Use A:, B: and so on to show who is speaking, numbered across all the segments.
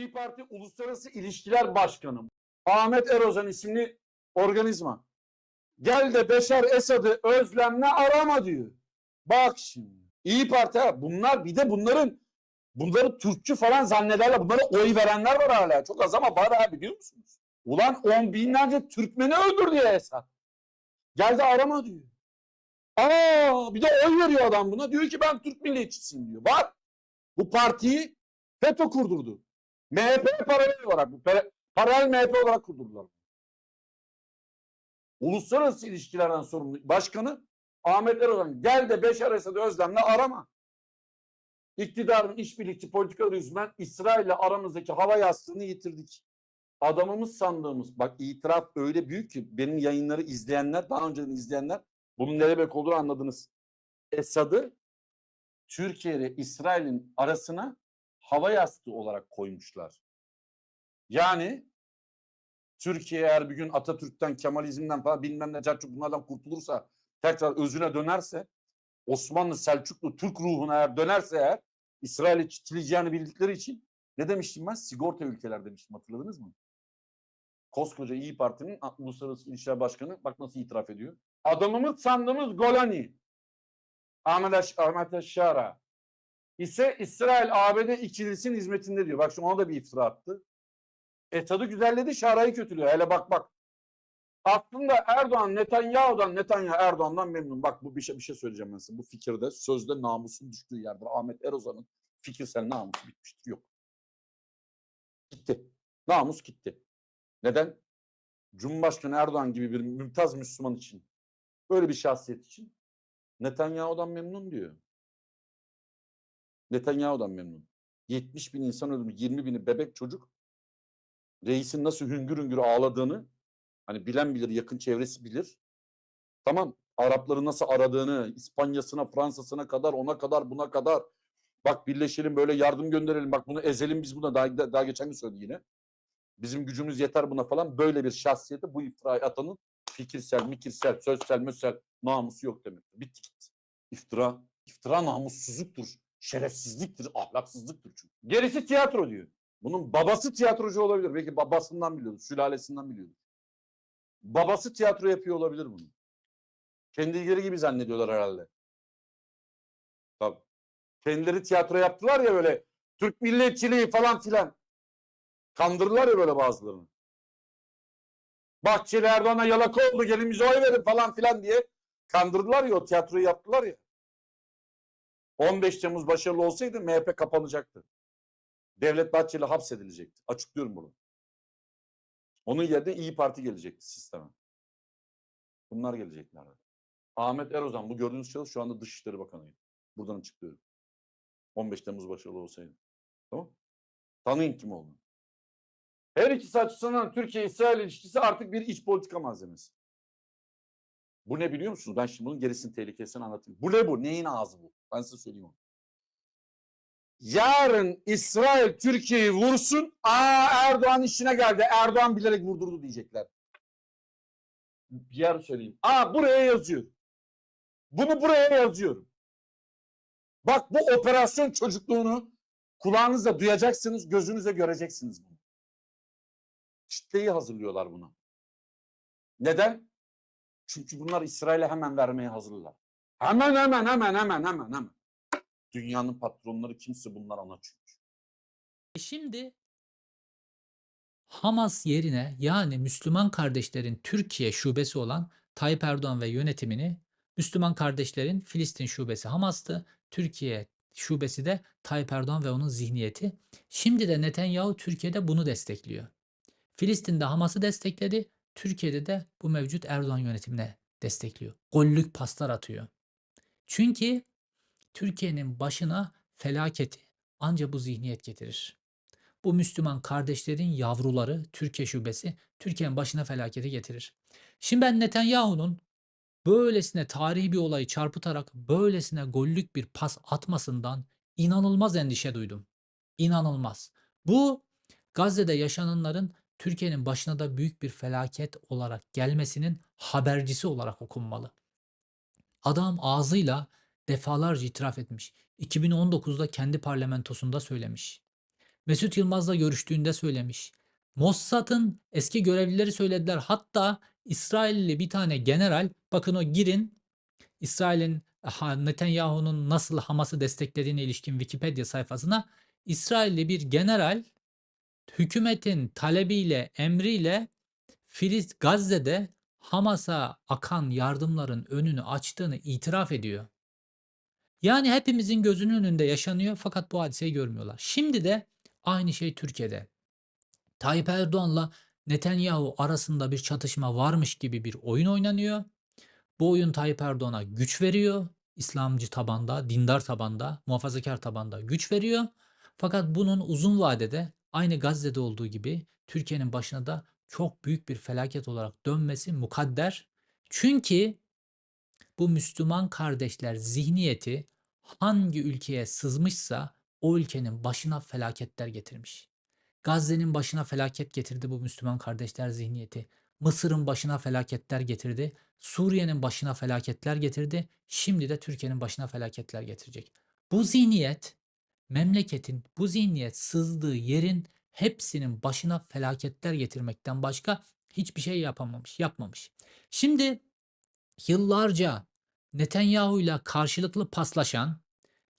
A: İyi Parti Uluslararası İlişkiler Başkanı Ahmet Erozan isimli organizma. Gel de Beşar Esad'ı özlemle arama diyor. Bak şimdi. İyi Parti ha. Bunlar bir de bunların bunları Türkçü falan zannederler. Bunlara oy verenler var hala. Çok az ama var ha biliyor musunuz? Ulan on binlerce Türkmeni öldürdü ya Esad. Gel de arama diyor. Aa bir de oy veriyor adam buna. Diyor ki ben Türk milliyetçisiyim diyor. Var. Bu partiyi FETÖ kurdurdu. MHP paralel olarak, paralel MHP olarak kurdurdular. Uluslararası ilişkilerden sorumlu başkanı Ahmet Erdoğan gel de Beşar Esad'ı Özlem'le arama. İktidarın işbirlikçi politikaları yüzünden İsrail'le aramızdaki hava yastığını yitirdik. Adamımız sandığımız, bak itiraf öyle büyük ki benim yayınları izleyenler, daha önceden izleyenler bunun ne demek olduğunu anladınız. Esad'ı Türkiye ile İsrail'in arasına hava yastığı olarak koymuşlar. Yani Türkiye eğer bir gün Atatürk'ten, Kemalizm'den falan bilmem ne Selçuk bunlardan kurtulursa, tekrar özüne dönerse, Osmanlı, Selçuklu, Türk ruhuna eğer dönerse eğer, İsrail'i çitleyeceğini bildikleri için ne demiştim ben? Sigorta ülkeler demiştim hatırladınız mı? Koskoca İyi Parti'nin Uluslararası İlişkiler Başkanı bak nasıl itiraf ediyor. Adamımız sandığımız Golani. Ahmet, Aş Ahmet ise İsrail ABD ikilisinin hizmetinde diyor. Bak şu ona da bir iftira attı. Esad'ı güzelledi, Şara'yı kötülüyor. Hele bak bak. Aslında Erdoğan Netanyahu'dan, Netanyahu Erdoğan'dan memnun. Bak bu bir şey, bir şey söyleyeceğim ben size. Bu fikirde sözde namusun düştüğü yerdir. Ahmet Erozan'ın fikirsel namusu bitmiştir. Yok. Gitti. Namus gitti. Neden? Cumhurbaşkanı Erdoğan gibi bir mümtaz Müslüman için, böyle bir şahsiyet için Netanyahu'dan memnun diyor. Netanyahu'dan memnun. 70 bin insan öldürmüş, 20 bini bebek çocuk. Reisin nasıl hüngür hüngür ağladığını, hani bilen bilir, yakın çevresi bilir. Tamam, Arapları nasıl aradığını, İspanya'sına, Fransa'sına kadar, ona kadar, buna kadar. Bak birleşelim, böyle yardım gönderelim, bak bunu ezelim biz buna. Daha, daha geçen gün söyledi yine. Bizim gücümüz yeter buna falan. Böyle bir şahsiyete bu iftirayı atanın fikirsel, mikirsel, sözsel, mösel namusu yok demektir. Bitti gitti. İftira, iftira namussuzluktur, şerefsizliktir, ahlaksızlıktır çünkü. Gerisi tiyatro diyor. Bunun babası tiyatrocu olabilir. Belki babasından biliyordur, sülalesinden biliyordur. Babası tiyatro yapıyor olabilir bunu. Kendileri gibi zannediyorlar herhalde. Tabii. Kendileri tiyatro yaptılar ya böyle Türk milliyetçiliği falan filan. Kandırdılar ya böyle bazılarını. Bahçeli Erdoğan'a yalaka oldu gelin bize oy verin falan filan diye kandırdılar ya o tiyatroyu yaptılar ya. 15 Temmuz başarılı olsaydı MHP kapanacaktı. Devlet Bahçeli hapsedilecekti. Açıklıyorum bunu. Onun yerine İyi Parti gelecekti sisteme. Bunlar gelecekler. Ahmet Erozan bu gördüğünüz şahıs şu anda Dışişleri Bakanı'ydı. Buradan açıklıyorum. 15 Temmuz başarılı olsaydı. Tamam Tanıyın kim olduğunu. Her ikisi açısından Türkiye-İsrail ilişkisi artık bir iç politika malzemesi. Bu ne biliyor musunuz? Ben şimdi bunun gerisini tehlikesini anlatayım. Bu ne bu? Neyin ağzı bu? Ben size söyleyeyim onu. Yarın İsrail Türkiye'yi vursun. Aa Erdoğan işine geldi. Erdoğan bilerek vurdurdu diyecekler. Bir yer söyleyeyim. Aa buraya yazıyor. Bunu buraya yazıyorum. Bak bu operasyon çocukluğunu kulağınızla duyacaksınız, gözünüzle göreceksiniz bunu. Kitleyi hazırlıyorlar buna. Neden? Çünkü bunlar İsrail'e hemen vermeye hazırlar. Hemen hemen hemen hemen hemen hemen. Dünyanın patronları kimse bunlar ana çünkü.
B: E Şimdi Hamas yerine yani Müslüman kardeşlerin Türkiye şubesi olan Tayyip Erdoğan ve yönetimini Müslüman kardeşlerin Filistin şubesi Hamas'tı. Türkiye şubesi de Tayyip Erdoğan ve onun zihniyeti. Şimdi de Netanyahu Türkiye'de bunu destekliyor. Filistin'de Hamas'ı destekledi. Türkiye'de de bu mevcut Erdoğan yönetimine destekliyor. Gollük paslar atıyor. Çünkü Türkiye'nin başına felaketi ancak bu zihniyet getirir. Bu Müslüman kardeşlerin yavruları Türkiye şubesi Türkiye'nin başına felaketi getirir. Şimdi ben Netanyahu'nun böylesine tarihi bir olayı çarpıtarak böylesine gollük bir pas atmasından inanılmaz endişe duydum. İnanılmaz. Bu Gazze'de yaşananların Türkiye'nin başına da büyük bir felaket olarak gelmesinin habercisi olarak okunmalı. Adam ağzıyla defalarca itiraf etmiş. 2019'da kendi parlamentosunda söylemiş. Mesut Yılmaz'la görüştüğünde söylemiş. Mossad'ın eski görevlileri söylediler. Hatta İsrailli bir tane general bakın o girin İsrail'in Netanyahu'nun nasıl Hamas'ı desteklediğine ilişkin Wikipedia sayfasına İsrailli bir general hükümetin talebiyle, emriyle Filiz Gazze'de Hamas'a akan yardımların önünü açtığını itiraf ediyor. Yani hepimizin gözünün önünde yaşanıyor fakat bu hadiseyi görmüyorlar. Şimdi de aynı şey Türkiye'de. Tayyip Erdoğan'la Netanyahu arasında bir çatışma varmış gibi bir oyun oynanıyor. Bu oyun Tayyip Erdoğan'a güç veriyor. İslamcı tabanda, dindar tabanda, muhafazakar tabanda güç veriyor. Fakat bunun uzun vadede aynı Gazze'de olduğu gibi Türkiye'nin başına da çok büyük bir felaket olarak dönmesi mukadder. Çünkü bu Müslüman kardeşler zihniyeti hangi ülkeye sızmışsa o ülkenin başına felaketler getirmiş. Gazze'nin başına felaket getirdi bu Müslüman kardeşler zihniyeti. Mısır'ın başına felaketler getirdi. Suriye'nin başına felaketler getirdi. Şimdi de Türkiye'nin başına felaketler getirecek. Bu zihniyet memleketin bu zihniyet sızdığı yerin hepsinin başına felaketler getirmekten başka hiçbir şey yapamamış, yapmamış. Şimdi yıllarca Netanyahu'yla karşılıklı paslaşan,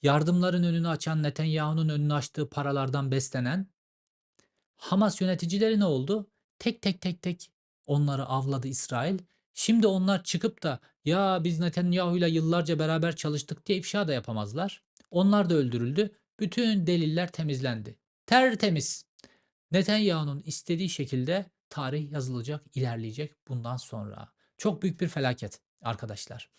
B: yardımların önünü açan, Netanyahu'nun önünü açtığı paralardan beslenen Hamas yöneticileri ne oldu? Tek tek tek tek onları avladı İsrail. Şimdi onlar çıkıp da ya biz Netanyahu'yla yıllarca beraber çalıştık diye ifşa da yapamazlar. Onlar da öldürüldü. Bütün deliller temizlendi. Tertemiz. Netanyahu'nun istediği şekilde tarih yazılacak, ilerleyecek bundan sonra. Çok büyük bir felaket arkadaşlar.